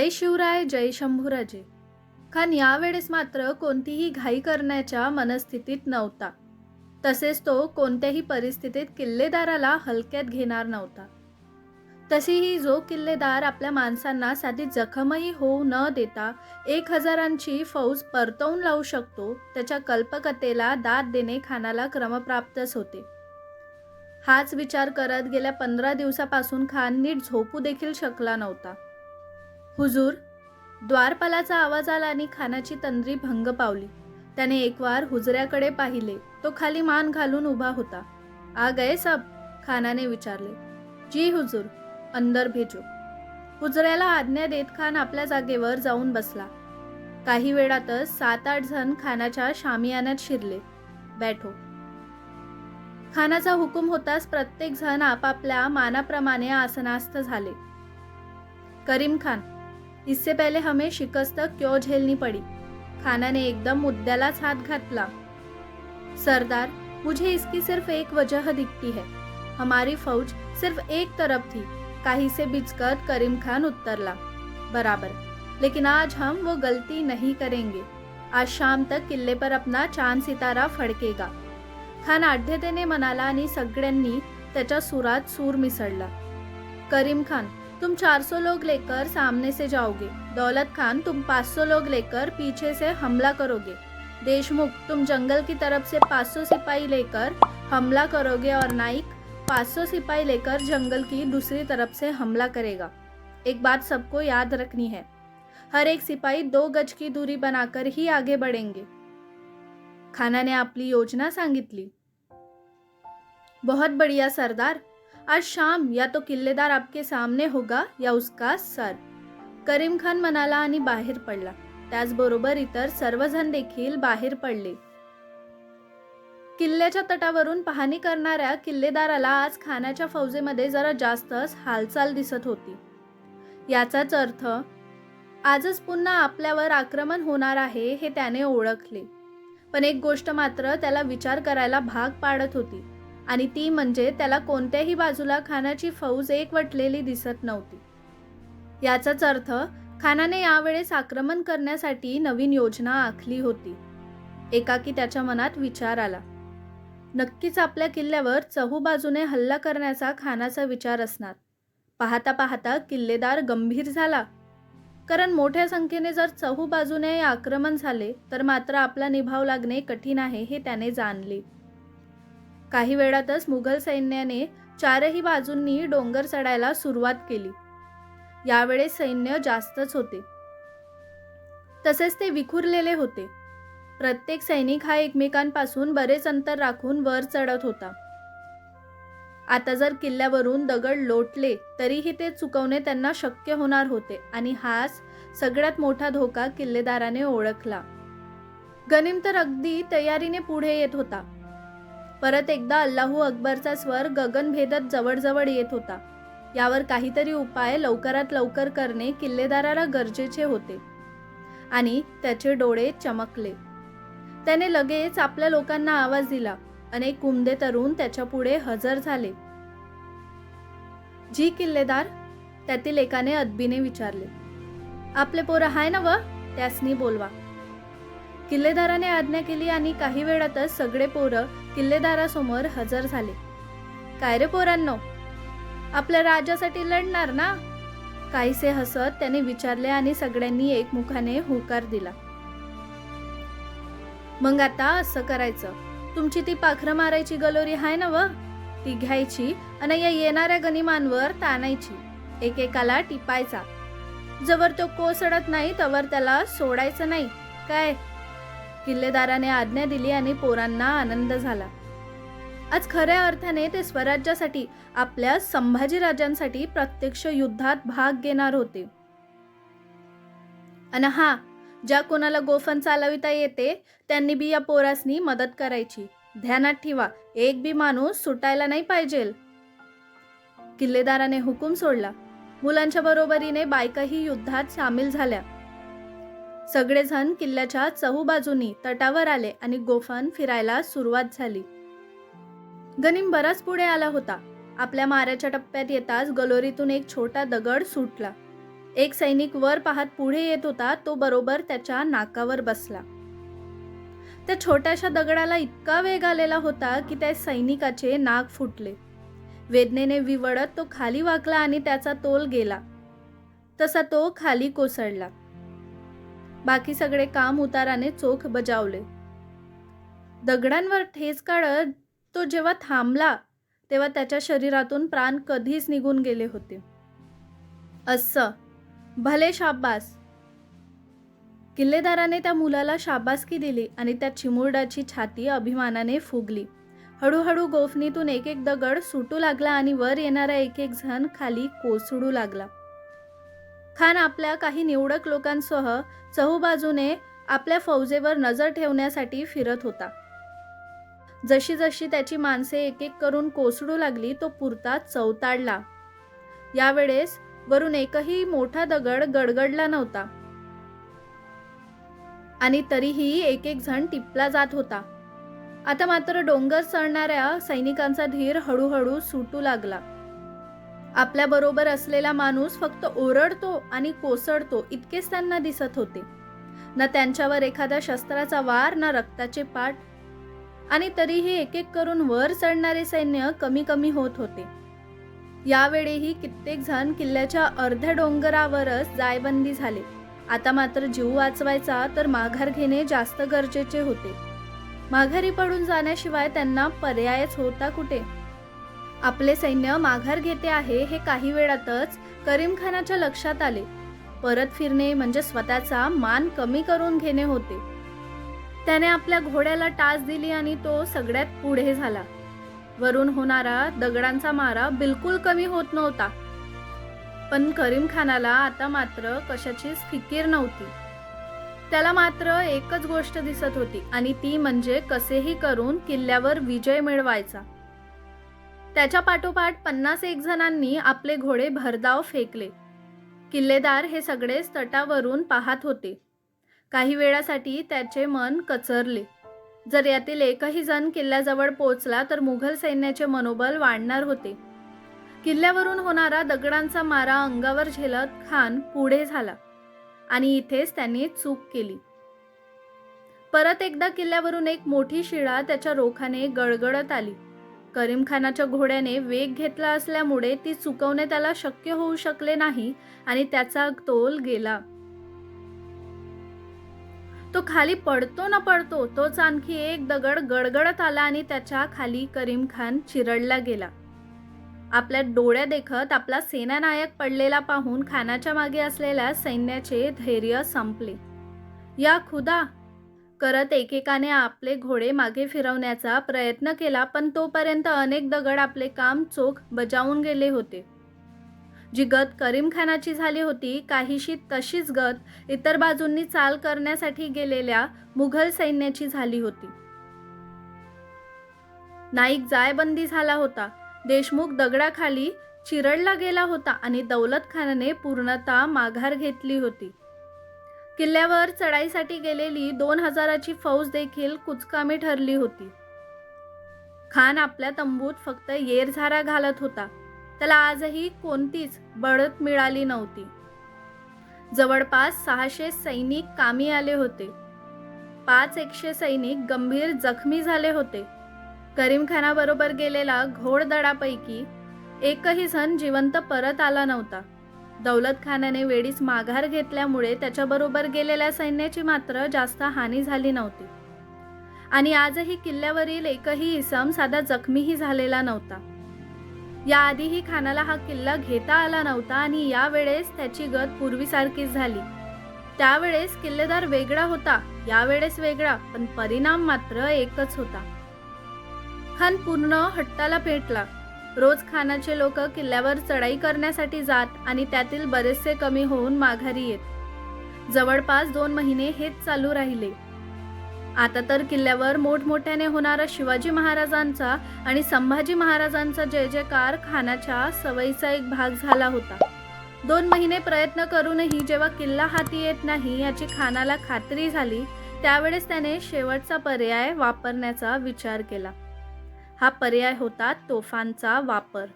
जय शिवराय जय शंभूराजे. खान यावेळेस मात्र कोणतीही घाई करण्याच्या मनस्थितीत नव्हता. तसेच तो कोणत्याही परिस्थितीत किल्लेदाराला हलक्यात घेणार नव्हता. तशीही जो किल्लेदार आपल्या माणसांना साधी जखमही होऊ न देता एक हजारांची फौज परतवून लावू शकतो त्याच्या कल्पकतेला दाद देणे खानाला क्रमप्राप्तच होते. हाच विचार करत गेल्या पंधरा दिवसापासून खान नीट झोपू देखील शकला नव्हता. हुजूर द्वारपालाचा आवाज आला आणि खानाची तंद्री भंग पावली. त्याने एकवार हुजऱ्याकडे पाहिले. तो खाली मान घालून उभा होता. आ गए सब खानाने विचारले. जी हुजूर अंदर भेजो. हुजऱ्याला आज्ञा देत खान आपल्या जागेवर जाऊन बसला. काही वेळातच सात आठ जण खानाच्या शामियान्यात शिरले. बैठो. खानाचा हुकूम होताच प्रत्येक जण आपापल्या मानाप्रमाणे आसनास्थ झाले. करीम खान इससे पहले हमें शिकस्त क्यों झेलनी पड़ी? खाना ने एकदम मुद्द्यालाच हाथ घातला। सरदार मुझे इसकी सिर्फ एक वजह दिखती है। हमारी फौज सिर्फ एक तरफ थी। काही से बिचकत करीम खान उत्तरला बराबर। लेकिन आज हम वो गलती नहीं करेंगे। आज शाम तक किल्ले पर अपना चांद सितारा फडकेगा। खान आढ्यतेने म्हणाला आणि सगळ्यांनी त्याच्या सुरात सूर मिसळला। करीम खान तुम 400 लोग लेकर सामने से जाओगे। दौलत खान, तुम 500 लोग लेकर पीछे से हमला करोगे। देशमुख, तुम जंगल की तरफ़ से 500 सिपाही लेकर हमला करोगे और नाइक 500 सिपाही लेकर जंगल की दूसरी तरफ़ से हमला करेगा। एक बात सबको याद रखनी है, हर एक सिपाही दो गज की दूरी बनाकर ही आगे बढ़ेंगे। खानाने आपली योजना सांगितली। बहुत बढ़िया, सरदार। आज शाम या तो किल्लेदार आपके सामने होगा या उसका सर? करीम खान म्हणाला आणि बाहेर पडला. त्याचबरोबर इतर सर्वजण देखील बाहेर पडले. किल्ल्याच्या तटावरून पाहणी करणाऱ्या किल्लेदाराला आज खानाच्या फौजेमध्ये जरा जास्तच हालचाल दिसत होती. याचाच अर्थ आजच पुन्हा आपल्यावर आक्रमण होणार आहे हे त्याने ओळखले. पण एक गोष्ट मात्र त्याला विचार करायला भाग पाडत होती. आणि ती म्हणजे त्याला कोणत्याही बाजूला खानाची फौज एकवटलेली दिसत नव्हती. याचाच अर्थ खानाने यावेळेस आक्रमण करण्यासाठी नवीन योजना आखली होती. एकाकी त्याच्या मनात विचार आला. नक्कीच आपल्या किल्ल्यावर चहूबाजूने हल्ला करण्याचा खानाचा विचार असणार. पाहता पाहता किल्लेदार गंभीर झाला. कारण मोठ्या संख्येने जर चहूबाजूने आक्रमण झाले तर मात्र आपला निभाव लागणे कठीण आहे हे त्याने जाणले. काही वेळातच मुघल सैन्याने चारही बाजूंनी डोंगर चढायला सुरुवात केली. यावेळेस सैन्य जास्तच होते. तसेच ते विखुरलेले होते. प्रत्येक सैनिक हा एकमेकांपासून बरेच अंतर राखून वर चढत होता. आता जर किल्ल्यावरून दगड लोटले तरीही ते चुकवणे त्यांना शक्य होणार होते आणि हाच सगळ्यात मोठा धोका किल्लेदाराने ओळखला. गनिम तर अगदी तयारीने पुढे येत होता. परत एकदा अल्लाहू अकबरचा स्वर गगनभेदत जवळजवळ येत होता. यावर काहीतरी उपाय लवकरात लवकर करणे किल्लेदाराला गरजेचे होते. आणि त्याचे डोळे चमकले. त्याने लगेच आपल्या लोकांना आवाज दिला. अनेक कुमदे तरुण त्याच्या पुढे हजर झाले. जी किल्लेदार त्यातील एकाने अदबीने विचारले. आपले पोरं हाय ना व त्यासनी बोलवा. किल्लेदाराने आज्ञा केली आणि काही वेळातच सगळे पोरं किल्लेदारासमोर हजर झाले. काय रे पोरांनो? आपल्या राजासाठी लढणार ना? काहीसे हसत त्याने विचारले आणि सगळ्यांनी एकमुखाने होकार दिला. मग आता असं करायचं. तुमची ती पाखरं मारायची गलोरी आहे ना व? ती घ्यायची आणि या येणाऱ्या गनिमांवर ताणायची. एकेकाला टिपायचा. जवर तो कोसळत नाही तवर त्याला सोडायचं नाही. काय? किल्लेदाराने आज्ञा दिली आणि पोरांना आनंद झाला. आज खऱ्या अर्थाने ते स्वराज्यासाठी आपल्या संभाजीराजांसाठी प्रत्यक्ष युद्धात भाग घेणार होते. आणि हा ज्या कोणाला गोफन चालविता येते त्यांनी बी या पोरासनी मदत करायची. ध्यानात ठेवा एक बी माणूस सुटायला नाही पाहिजे. किल्लेदाराने हुकूम सोडला. मुलांच्या बरोबरीने बायकाही युद्धात सामील झाल्या. सगळेजण किल्ल्याच्या चहूबाजूनी तटावर आले आणि गोफन फिरायला सुरुवात झाली. गनिम बराच पुढे आला होता. आपल्या माऱ्याच्या टप्प्यात येताच गलोरीतून एक छोटा दगड सुटला. एक सैनिक वर पाहत पुढे येत होता तो बरोबर त्याच्या नाकावर बसला. त्या छोट्याशा दगडाला इतका वेग आलेला होता की त्या सैनिकाचे नाक फुटले. वेदनेने विवळत तो खाली वाकला आणि त्याचा तोल गेला. तसा तो खाली कोसळला. बाकी सगळे काम उताराने चोख बजावले. दगडांवर ठेच काढत तो जेव्हा थांबला तेव्हा त्याच्या शरीरातून प्राण कधीच निघून गेले होते. असं भले शाबास. किल्लेदाराने त्या मुलाला शाबासकी दिली आणि त्या चिमुरडाची छाती अभिमानाने फुगली. हळूहळू गोफणीतून एक एक दगड सुटू लागला आणि वर येणारा एक एक जण खाली कोसळू लागला. खान आपल्या काही निवडक लोकांसह चहूबाजूने आपल्या फौजेवर नजर ठेवण्यासाठी फिरत होता. जशी जशी त्याची माणसे एक एक करून कोसळू लागली तो पुरता चवताडला. यावेळेस वरून एकही मोठा दगड गडगडला नव्हता. आणि तरीही एक एक जण टिपला जात होता. आता मात्र डोंगर चढणाऱ्या सैनिकांचा धीर हळूहळू सुटू लागला. आपल्याबरोबर असलेला माणूस फक्त ओरडतो आणि कोसळतो इतकेच त्यांना दिसत होते. ना त्यांच्यावर एखाद्या शस्त्राचा वार ना रक्ताचे पाठ आणि तरीही एक एक करून वर चढणारे सैन्य कमी कमी होत होते. यावेळीही कित्येक जण किल्ल्याच्या अर्ध्या डोंगरावरच जायबंदी झाले. आता मात्र जीव वाचवायचा तर माघार घेणे जास्त गरजेचे होते. माघारी पडून जाण्याशिवाय त्यांना पर्यायच होता कुठे? आपले सैन्य माघार घेते आहे हे काही वेळातच करीम खानाच्या लक्षात आले. परत फिरणे म्हणजे स्वतःचा मान कमी करून घेणे होते. त्याने आपल्या घोड्याला टाच दिली आणि तो सगळ्यात पुढे झाला. वरून होणारा दगडांचा मारा बिलकुल कमी होत नव्हता. पण करीम खानाला आता मात्र कशाचीच फिकीर नव्हती. त्याला मात्र एकच गोष्ट दिसत होती आणि ती म्हणजे कसेही करून किल्ल्यावर विजय मिळवायचा. त्याच्या पाठोपाठ पन्नास एक जणांनी आपले घोडे भरधाव फेकले. किल्लेदार हे सगळेच तटावरून पाहत होते. काही वेळासाठी त्याचे मन कचरले. जर यातील एकही जण किल्ल्याजवळ पोचला तर मुघल सैन्याचे मनोबल वाढणार होते. किल्ल्यावरून होणारा दगडांचा मारा अंगावर झेलत खान पुढे झाला आणि इथेच त्यांनी चूक केली. परत एकदा किल्ल्यावरून एक मोठी शिळा त्याच्या रोखाने गळगळत आली. करीम खानाच्या घोड्याने वेग घेतला असल्यामुळे ती चुकवणे त्याला शक्य होऊ शकले नाही आणि त्याचा तोल गेला. तो खाली पडतो न पडतो तोच आणखी एक दगड गडगडत आला आणि त्याच्याखाली करीम खान चिरडला गेला. आपल्या डोळ्या देखत आपला सेनानायक पडलेला पाहून खानाच्या मागे असलेल्या सैन्याचे धैर्य संपले. या खुदा करत एकेकाने आपले घोडे मागे फिरवण्याचा प्रयत्न केला पण तोपर्यंत अनेक दगड आपले काम चोख बजावून गेले होते. जी गत करीम खानाची झाली होती काहीशी तशीच गत इतर बाजूंनी चाल करण्यासाठी गेलेल्या मुघल सैन्याची झाली होती. नाईक जायबंदी झाला होता. देशमुख दगडाखाली चिरडला गेला होता आणि दौलत खानाने पूर्णतः माघार घेतली होती. किल्ल्यावर चढाईसाठी गेलेली दोन हजाराची फौज देखील कुचकामी ठरली होती. खान आपल्या तंबूत फक्त येरझारा घालत होता. त्याला आजही कोणतीच बढत मिळाली नव्हती. जवळपास सहाशे सैनिक कामी आले होते. पाच एकशे सैनिक गंभीर जखमी झाले होते. करीम खानाबरोबर गेलेला घोडदडापैकी एकही जण जिवंत परत आला नव्हता. दौलत खानाने वेळीच माघार घेतल्यामुळे त्याच्याबरोबर गेलेल्या सैन्याची मात्र जास्त हानी झाली नव्हती. आणि आजही किल्ल्यावरील एकही इसम साधा जखमीही झालेला नव्हता. याआधीही खानाला हा किल्ला घेता आला नव्हता आणि यावेळेस त्याची गत पूर्वीसारखीच झाली. त्यावेळेस किल्लेदार वेगळा होता यावेळेस वेगळा पण परिणाम मात्र एकच होता. खान पूर्ण हट्टाला पेटला. रोज खानाचे लोक किल्ल्यावर चढाई करण्यासाठी जात आणि त्यातील बरेचसे कमी होऊन माघारी येत. जवळपास दोन महिने हेच चालू राहिले. आता तर किल्ल्यावर मोठमोठ्याने होणारा शिवाजी महाराजांचा आणि संभाजी महाराजांचा जय जयकार खानाच्या सवयीचा एक भाग झाला होता. दोन महिने प्रयत्न करूनही जेव्हा किल्ला हाती येत नाही याची खानाला खात्री झाली त्यावेळेस त्याने शेवटचा पर्याय वापरण्याचा विचार केला. हा पर्याय होता तोफांचा वापर.